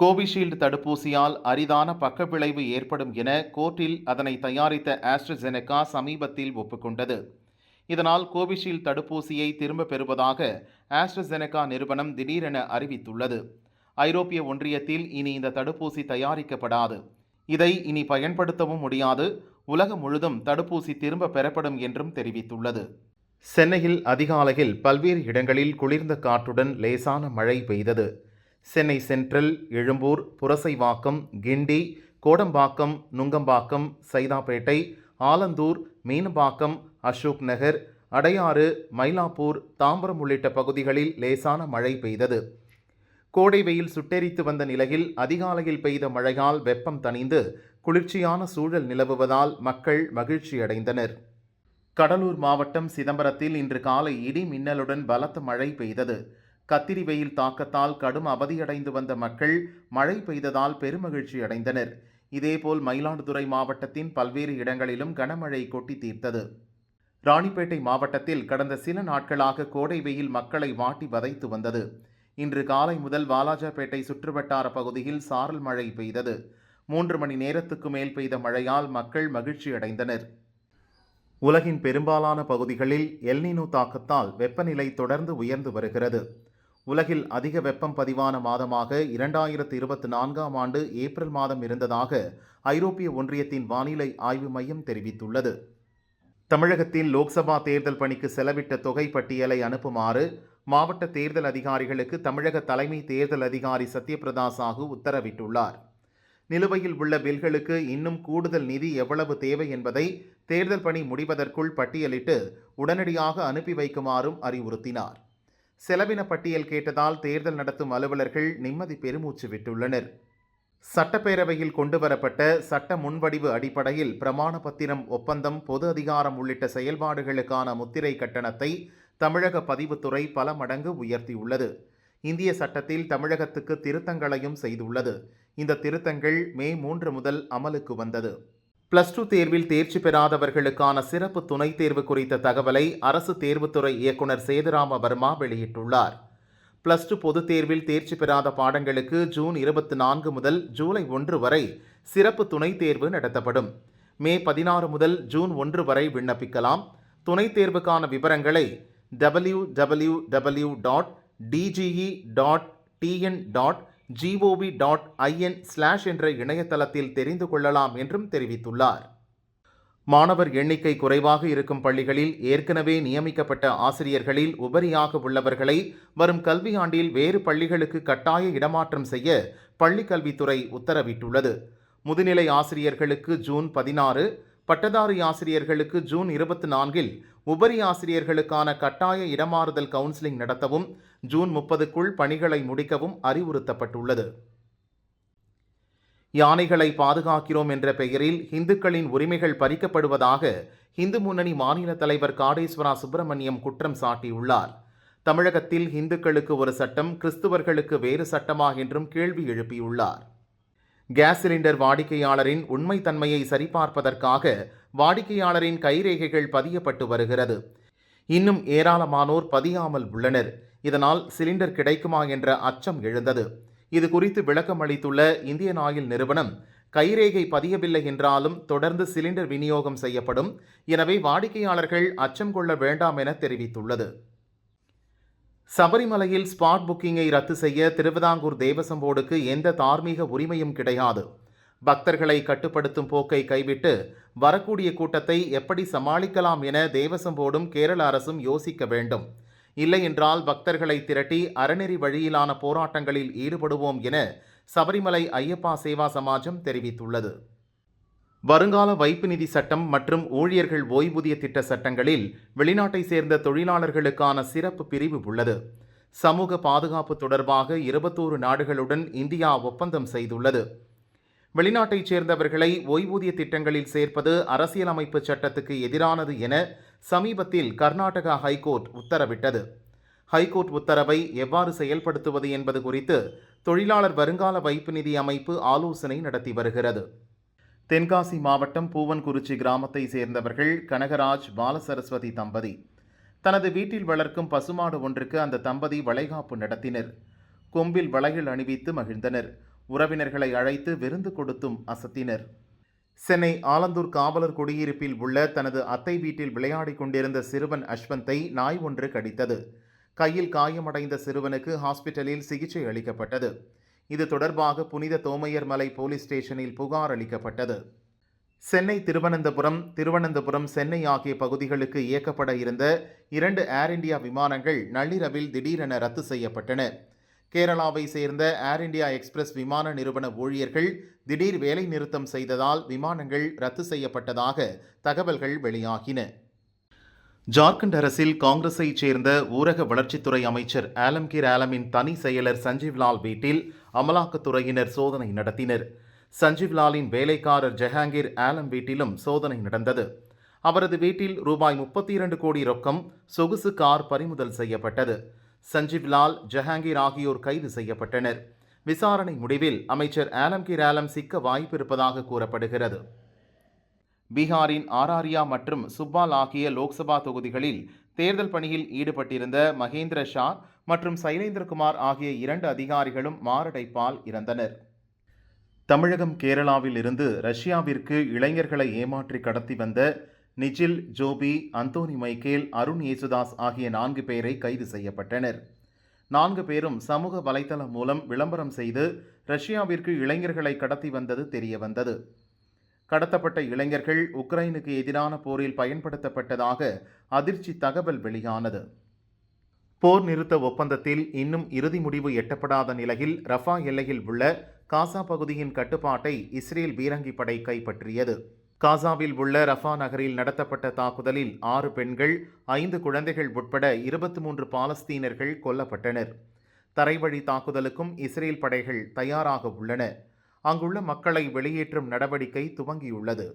Covishield தடுப்பூசியால் அரிதான பக்கவிளைவு ஏற்படும் என கோர்ட்டில் அதனை தயாரித்த ஆஸ்ட்ரஜெனகா சமீபத்தில் ஒப்புக்கொண்டது. இதனால் கோவிஷீல்டு தடுப்பூசியை திரும்பப் பெறுவதாக ஆஸ்ட்ரஜெனகா நிறுவனம் திடீரென அறிவித்துள்ளது. ஐரோப்பிய ஒன்றியத்தில் இனி இந்த தடுப்பூசி தயாரிக்கப்படாது. இதை இனி பயன்படுத்தவும் முடியாது. உலகம் முழுதும் தடுப்பூசி திரும்ப பெறப்படும் என்றும் தெரிவித்துள்ளது. சென்னையில் அதிகாலையில் பல்வேறு இடங்களில் குளிர்ந்த காற்றுடன் லேசான மழை பெய்தது. சென்னை சென்ட்ரல் எழும்பூர் புரசைவாக்கம் கிண்டி கோடம்பாக்கம் நுங்கம்பாக்கம் சைதாப்பேட்டை ஆலந்தூர் மீனம்பாக்கம் அசோக் நகர் அடையாறு மயிலாப்பூர் தாம்பரம் உள்ளிட்ட பகுதிகளில் லேசான மழை பெய்தது. கோடை வெயில் சுட்டெரித்து வந்த நிலையில் அதிகாலையில் பெய்த மழையால் வெப்பம் தணிந்து குளிர்ச்சியான சூழல் நிலவுவதால் மக்கள் மகிழ்ச்சியடைந்தனர். கடலூர் மாவட்டம் சிதம்பரத்தில் இன்று காலை இடி மின்னலுடன் பலத்த மழை பெய்தது. கத்திரி வெயில் தாக்கத்தால் கடும் அவதியடைந்து வந்த மக்கள் மழை பெய்ததால் பெருமகிழ்ச்சி அடைந்தனர். இதேபோல் மயிலாடுதுறை மாவட்டத்தின் பல்வேறு இடங்களிலும் கனமழை கொட்டி தீர்த்தது. ராணிப்பேட்டை மாவட்டத்தில் கடந்த சில நாட்களாக கோடை வெயில் மக்களை வாட்டி வதைத்து வந்தது. இன்று காலை முதல் வாலாஜாபேட்டை சுற்றுவட்டார பகுதியில் சாரல் மழை பெய்தது. மூன்று மணி நேரத்துக்கு மேல் பெய்த மழையால் மக்கள் மகிழ்ச்சி அடைந்தனர். உலகின் பெரும்பாலான பகுதிகளில் எல்னினோ தாக்கத்தால் வெப்பநிலை தொடர்ந்து உயர்ந்து வருகிறது. உலகில் அதிக வெப்பம் பதிவான மாதமாக இரண்டாயிரத்து இருபத்தி நான்காம் ஆண்டு ஏப்ரல் மாதம் இருந்ததாக ஐரோப்பிய ஒன்றியத்தின் வானிலை ஆய்வு மையம் தெரிவித்துள்ளது. தமிழகத்தில் லோக்சபா தேர்தல் பணிக்கு செலவிட்ட தொகை பட்டியலை அனுப்புமாறு மாவட்ட தேர்தல் அதிகாரிகளுக்கு தமிழக தலைமை தேர்தல் அதிகாரி சத்யபிரதா சாஹூ உத்தரவிட்டுள்ளார். நிலுவையில் உள்ள பில்களுக்கு இன்னும் கூடுதல் நிதி எவ்வளவு தேவை என்பதை தேர்தல் பணி முடிவதற்குள் பட்டியலிட்டு உடனடியாக அனுப்பி வைக்குமாறும் அறிவுறுத்தினார். செலவின பட்டியல் கேட்டதால் தேர்தல் நடத்தும் அலுவலர்கள் நிம்மதி பெருமூச்சு விட்டுள்ளனர். சட்டப்பேரவையில் கொண்டுவரப்பட்ட சட்ட முன்வடிவு அடிப்படையில் பிரமாண பத்திரம் ஒப்பந்தம் பொது அதிகாரம் உள்ளிட்ட செயல்பாடுகளுக்கான முத்திரை கட்டணத்தை தமிழக பதிவுத்துறை பல மடங்கு உயர்த்தியுள்ளது. இந்திய சட்டத்தில் தமிழகத்துக்கு திருத்தங்களையும் செய்துள்ளது. இந்த திருத்தங்கள் மே மூன்று முதல் அமலுக்கு வந்தது. பிளஸ் டூ தேர்வில் தேர்ச்சி பெறாதவர்களுக்கான சிறப்பு துணைத் தேர்வு குறித்த தகவலை அரசு தேர்வுத்துறை இயக்குனர் சேதுராம வர்மா வெளியிட்டுள்ளார். பிளஸ் டூ பொதுத் தேர்வில் தேர்ச்சி பெறாத பாடங்களுக்கு ஜூன் இருபத்தி நான்கு முதல் ஜூலை ஒன்று வரை சிறப்பு துணைத் தேர்வு நடத்தப்படும். மே பதினாறு முதல் ஜூன் ஒன்று வரை விண்ணப்பிக்கலாம். துணைத் தேர்வுக்கான விவரங்களை W W W dot DGE dot TN dot GOV dot IN slash என்ற இணையதளத்தில் தெரிந்து கொள்ளலாம் என்றும் தெரிவித்துள்ளார். மாணவர் எண்ணிக்கை குறைவாக இருக்கும் பள்ளிகளில் ஏற்கனவே நியமிக்கப்பட்ட ஆசிரியர்களில் உபரியாக உள்ளவர்களை வரும் கல்வியாண்டில் வேறு பள்ளிகளுக்கு கட்டாய இடமாற்றம் செய்ய பள்ளிக்கல்வித்துறை உத்தரவிட்டுள்ளது. முதுநிலை ஆசிரியர்களுக்கு ஜூன் பதினாறு பட்டதாரி ஆசிரியர்களுக்கு ஜூன் இருபத்தி நான்கில் உபரி ஆசிரியர்களுக்கான கட்டாய இடமாறுதல் கவுன்சிலிங் நடத்தவும் ஜூன் முப்பதுக்குள் பணிகளை முடிக்கவும் அறிவுறுத்தப்பட்டுள்ளது. யானைகளை பாதுகாக்கிறோம் என்ற பெயரில் இந்துக்களின் உரிமைகள் பறிக்கப்படுவதாக இந்து முன்னணி மாநில தலைவர் காடேஸ்வரா சுப்பிரமணியம் குற்றம் சாட்டியுள்ளார். தமிழகத்தில் இந்துக்களுக்கு ஒரு சட்டம் கிறிஸ்துவர்களுக்கு வேறு சட்டமா என்றும் கேள்வி எழுப்பியுள்ளார். கேஸ் சிலிண்டர் வாடிக்கையாளரின் உண்மைத்தன்மையை சரிபார்ப்பதற்காக வாடிக்கையாளரின் கைரேகைகள் பதியப்பட்டு வருகிறது. இன்னும் ஏராளமானோர் பதியாமல் உள்ளனர். இதனால் சிலிண்டர் கிடைக்குமா என்ற அச்சம் எழுந்தது. இது குறித்து விளக்கம் அளித்துள்ள இந்தியன் ஆயில் நிறுவனம் கைரேகை பதியவில்லை என்றாலும் தொடர்ந்து சிலிண்டர் விநியோகம் செய்யப்படும். எனவே வாடிக்கையாளர்கள் அச்சம் கொள்ள வேண்டாம் என தெரிவித்துள்ளது. சபரிமலையில் ஸ்பாட் புக்கிங்கை ரத்து செய்ய திருவிதாங்கூர் தேவசம் போர்டுக்கு எந்த தார்மீக உரிமையும் கிடையாது. பக்தர்களை கட்டுப்படுத்தும் போக்கை கைவிட்டு வரக்கூடிய கூட்டத்தை எப்படி சமாளிக்கலாம் என தேவசம் போர்டும் கேரள அரசும் யோசிக்க வேண்டும். இல்லையென்றால் பக்தர்களை திரட்டி அறநெறி வழியிலான போராட்டங்களில் ஈடுபடுவோம் என சபரிமலை ஐயப்பா சேவா சமாஜம் தெரிவித்துள்ளது. வருங்கால வைப்பு நிதி சட்டம் மற்றும் ஊழியர்கள் ஓய்வூதிய திட்ட சட்டங்களில் வெளிநாட்டை சேர்ந்த தொழிலாளர்களுக்கான சிறப்பு பிரிவு உள்ளது. சமூக பாதுகாப்பு தொடர்பாக இருபத்தோரு நாடுகளுடன் இந்தியா ஒப்பந்தம் செய்துள்ளது. வெளிநாட்டைச் சேர்ந்தவர்களை ஓய்வூதிய திட்டங்களில் சேர்ப்பது அரசியலமைப்பு சட்டத்துக்கு எதிரானது என சமீபத்தில் கர்நாடகா ஹைகோர்ட் உத்தரவிட்டது. ஹைகோர்ட் உத்தரவை எவ்வாறு செயல்படுத்துவது என்பது குறித்து தொழிலாளர் வருங்கால வைப்பு நிதி அமைப்பு ஆலோசனை நடத்தி வருகிறது. தென்காசி மாவட்டம் பூவன்குறிச்சி கிராமத்தை சேர்ந்தவர்கள் கனகராஜ் பாலசரஸ்வதி தம்பதி. தனது வீட்டில் வளர்க்கும் பசுமாடு ஒன்றுக்கு அந்த தம்பதி வளைகாப்பு நடத்தினர். கொம்பில் வளையல் அணிவித்து மகிழ்ந்தனர். உறவினர்களை அழைத்து விருந்து கொடுத்தும் அசத்தினர். சென்னை ஆலந்தூர் காவலர் குடியிருப்பில் உள்ள தனது அத்தை வீட்டில் விளையாடிக் கொண்டிருந்த சிறுவன் அஸ்வந்தை நாய் ஒன்று கடித்தது. கையில் காயமடைந்த சிறுவனுக்கு ஹாஸ்பிட்டலில் சிகிச்சை அளிக்கப்பட்டது. இது தொடர்பாக புனித தோமையர் மலை போலீஸ் ஸ்டேஷனில் புகார் அளிக்கப்பட்டது. சென்னை திருவனந்தபுரம் திருவனந்தபுரம் சென்னை ஆகிய பகுதிகளுக்கு இயக்கப்பட இருந்த இரண்டு ஏர் இண்டியா விமானங்கள் நள்ளிரவில் திடீரென ரத்து செய்யப்பட்டன. கேரளாவை சேர்ந்த ஏர் இண்டியா எக்ஸ்பிரஸ் விமான நிறுவன ஊழியர்கள் திடீர் வேலை நிறுத்தம் செய்ததால் விமானங்கள் ரத்து செய்யப்பட்டதாக தகவல்கள் வெளியாகின. ஜார்க்கண்ட் அரசில் காங்கிரஸைச் சேர்ந்த ஊரக வளர்ச்சித்துறை அமைச்சர் ஆலம்கீர் ஆலமின் தனி செயலர் சஞ்சீவ்லால் வீட்டில் அமலாக்கத்துறையினர் சோதனை நடத்தினர். சஞ்சீவ்லாலின் வேலைக்காரர் ஜஹாங்கீர் ஆலம் வீட்டிலும் சோதனை நடந்தது. அவரது வீட்டில் ரூபாய் முப்பத்தி இரண்டு கோடி ரொக்கம் சொகுசு கார் பறிமுதல் செய்யப்பட்டது. சஞ்சீவ்லால் ஜஹாங்கீர் ஆகியோர் கைது செய்யப்பட்டனர். விசாரணை முடிவில் அமைச்சர் ஆலம்கீர் ஆலம் சிக்க வாய்ப்பிருப்பதாக கூறப்படுகிறது. பீகாரின் ஆராரியா மற்றும் சுப்பால் ஆகிய லோக்சபா தொகுதிகளில் தேர்தல் பணியில் ஈடுபட்டிருந்த மகேந்திர ஷா மற்றும் சைலேந்திரகுமார் ஆகிய இரண்டு அதிகாரிகளும் மாரடைப்பால் இறந்தனர். தமிழகம் கேரளாவில் இருந்து ரஷ்யாவிற்கு இளைஞர்களை ஏமாற்றி கடத்தி வந்த நிஜில் ஜோபி அந்தோனி மைக்கேல் அருண் ஏசுதாஸ் ஆகிய நான்கு பேரை கைது செய்யப்பட்டனர். நான்கு பேரும் சமூக வலைதளம் மூலம் விளம்பரம் செய்து ரஷ்யாவிற்கு இளைஞர்களை கடத்தி வந்தது தெரியவந்தது. கடத்தப்பட்ட இளைஞர்கள் உக்ரைனுக்கு எதிரான போரில் பயன்படுத்தப்பட்டதாக அதிர்ச்சி தகவல் வெளியானது. போர் நிறுத்த ஒப்பந்தத்தில் இன்னும் இறுதி முடிவு எட்டப்படாத நிலையில் ரஃபா எல்லையில் உள்ள காசா பகுதியின் கட்டுப்பாட்டை இஸ்ரேல் பீரங்கி படை கைப்பற்றியது. காசாவில் உள்ள ரஃபா நகரில் நடத்தப்பட்ட தாக்குதலில் ஆறு பெண்கள் ஐந்து குழந்தைகள் உட்பட இருபத்தி மூன்று பாலஸ்தீனர்கள் கொல்லப்பட்டனர். தரைவழி தாக்குதலுக்கும் இஸ்ரேல் படைகள் தயாராக உள்ளன. அங்குள்ள மக்களை வெளியேற்றும் நடவடிக்கை துவங்கியுள்ளது.